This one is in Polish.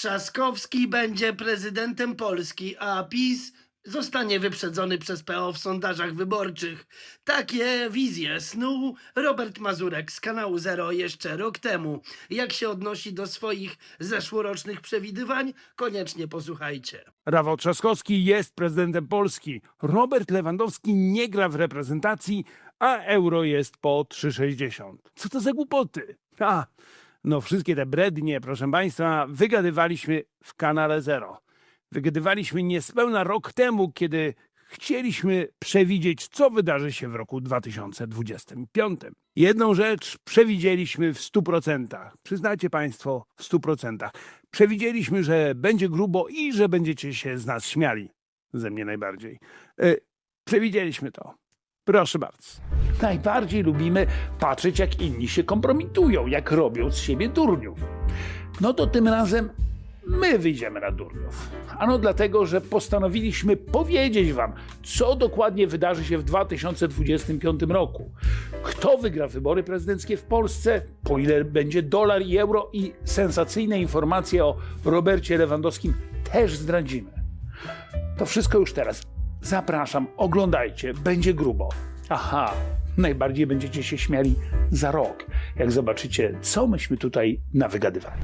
Trzaskowski będzie prezydentem Polski, a PiS zostanie wyprzedzony przez PO w sondażach wyborczych. Takie wizje snuł Robert Mazurek z kanału Zero jeszcze rok temu. Jak się odnosi do swoich zeszłorocznych przewidywań? Koniecznie posłuchajcie. Rafał Trzaskowski jest prezydentem Polski. Robert Lewandowski nie gra w reprezentacji, a euro jest po 3,60. Co to za głupoty? A, no wszystkie te brednie, proszę Państwa, wygadywaliśmy w kanale Zero. Wygadywaliśmy niespełna rok temu, kiedy chcieliśmy przewidzieć, co wydarzy się w roku 2025. Jedną rzecz przewidzieliśmy w 100%. Przyznajcie Państwo, w 100%. Przewidzieliśmy, że będzie grubo i że będziecie się z nas śmiali. Ze mnie najbardziej. E, przewidzieliśmy to. Proszę bardzo. Najbardziej lubimy patrzeć, jak inni się kompromitują, jak robią z siebie durniów. No to tym razem my wyjdziemy na durniów. Ano dlatego, że postanowiliśmy powiedzieć Wam, co dokładnie wydarzy się w 2025 roku. Kto wygra wybory prezydenckie w Polsce, po ile będzie dolar i euro i sensacyjne informacje o Robercie Lewandowskim też zdradzimy. To wszystko już teraz. Zapraszam, oglądajcie, będzie grubo. Aha, najbardziej będziecie się śmiali za rok, jak zobaczycie, co myśmy tutaj nawygadywali.